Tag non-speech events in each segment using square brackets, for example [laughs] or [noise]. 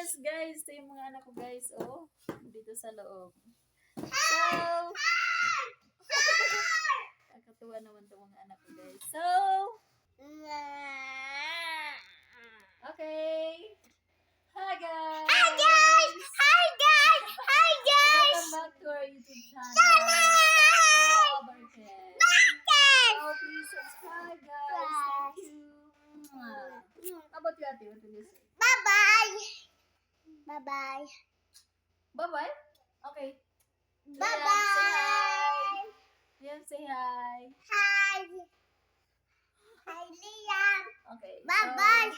yes guys, ito yung mga anak ko guys, oh. Dito sa loob. So, kakatuwa naman itong mga anak ko guys. So, okay. Hi guys! Hi guys! Hi guys! Hi guys! Welcome back to our YouTube channel. Overhead. So, please subscribe guys. Thank you. How about you, Ate? What will you say? Bye bye. Bye bye. Bye-bye. Okay. Bye Liam, say hi. hi. Hi. Hi Liam. Okay. Bye so, bye.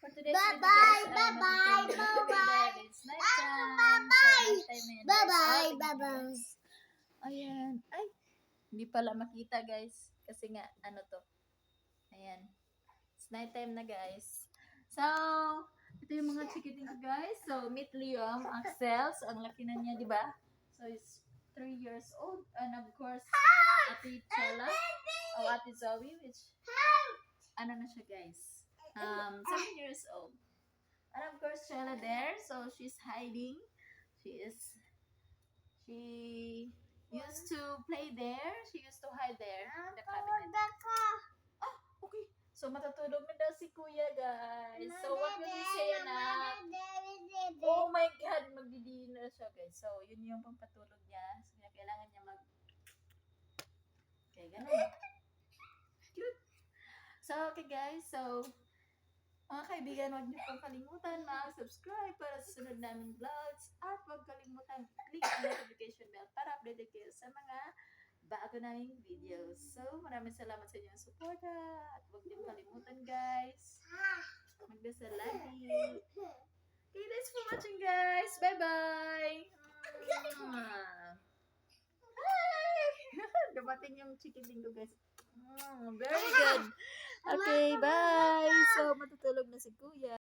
For today's Bye video, bye, guys, bye I'm bye, magtutulog bye na bye. dahil It's night time. Bye bye. So, night time na yan, Bye guys. bye. So, tingnan Bye nyo, bye. guys. Ayan. Ay. Hindi pala makita, guys. Kasi nga, ano to. Ayan. It's night time na, guys. So, ito yung mga chikiting ko, guys. So, meet Liam, Axel. So, ang laki na niya, di ba? So, he's 3 years old. And of course, Ate Chela. O Ate Zoe, which, ano na siya, guys? Um, 7 years old. And of course, Chela there. So, she's hiding. She is, she used to play there. She used to hide there the cabinet. Ah, okay. So, matutulog na daw si Kuya, guys. So, what will you say, anak? Oh my God, magdi-dinner siya, guys. So, yun yung pampatulog niya. So, kailangan niya mag... Okay, ganun. Cute. So, okay, guys. So, mga kaibigan, huwag niyo pong kalimutan mag-subscribe para sa sunod naming vlogs at huwag kalimutan click ang notification bell para updated kayo sa mga bago naming videos. So, maraming salamat sa inyong suporta at huwag niyo kalimutan, guys. Magdasal lagi. Okay, thanks for watching, guys. Bye-bye. Mwah. Hi! Dumating yung chicken linggo, guys. Mm, very [laughs] good. Okay, bye. So, matutulog na si Kuya.